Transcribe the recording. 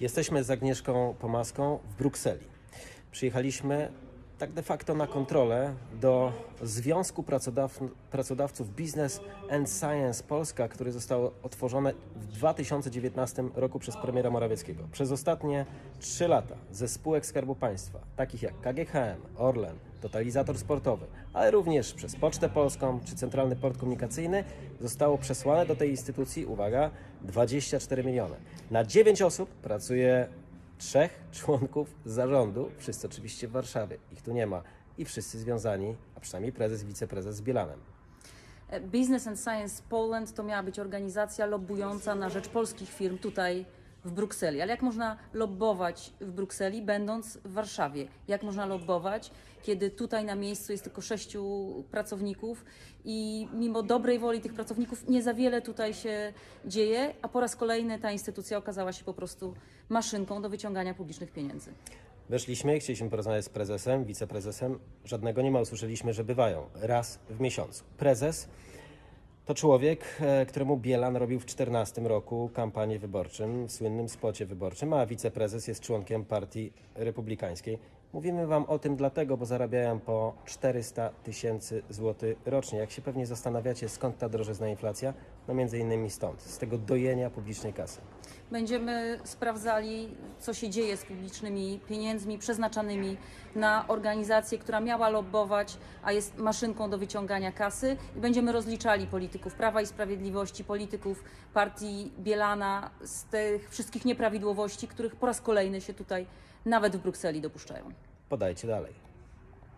Jesteśmy z Agnieszką Pomaską w Brukseli. Przyjechaliśmy tak de facto na kontrolę do Związku Pracodaw Pracodawców Business and Science Polska, który został otworzony w 2019 roku przez premiera Morawieckiego. Przez ostatnie 3 lata ze spółek Skarbu Państwa, takich jak KGHM, Orlen, Totalizator Sportowy, ale również przez Pocztę Polską czy Centralny Port Komunikacyjny zostało przesłane do tej instytucji, uwaga, 24 miliony. Na 9 osób pracuje trzech członków zarządu, wszyscy oczywiście w Warszawie, ich tu nie ma, i wszyscy związani, a przynajmniej prezes, wiceprezes z Bielanem. Business and Science Poland to miała być organizacja lobbująca na rzecz polskich firm tutaj w Brukseli. Ale jak można lobbować w Brukseli, będąc w Warszawie? Jak można lobbować, kiedy tutaj na miejscu jest tylko sześciu pracowników i mimo dobrej woli tych pracowników nie za wiele tutaj się dzieje, a po raz kolejny ta instytucja okazała się po prostu maszynką do wyciągania publicznych pieniędzy. Weszliśmy, chcieliśmy porozmawiać z prezesem, wiceprezesem. Żadnego nie ma, usłyszeliśmy, że bywają raz w miesiącu. Prezes to człowiek, e, któremu Bielan robił w 2014 roku kampanię wyborczym, w słynnym spocie wyborczym, a wiceprezes jest członkiem partii republikańskiej. Mówimy Wam o tym dlatego, bo zarabiają po 400 tysięcy złotych rocznie. Jak się pewnie zastanawiacie, skąd ta drożyzna inflacja? No między innymi stąd, z tego dojenia publicznej kasy. Będziemy sprawdzali, co się dzieje z publicznymi pieniędzmi przeznaczanymi na organizację, która miała lobbować, a jest maszynką do wyciągania kasy. I będziemy rozliczali polityków Prawa i Sprawiedliwości, polityków partii Bielana z tych wszystkich nieprawidłowości, których po raz kolejny się tutaj nawet w Brukseli dopuszczają. Podajcie dalej.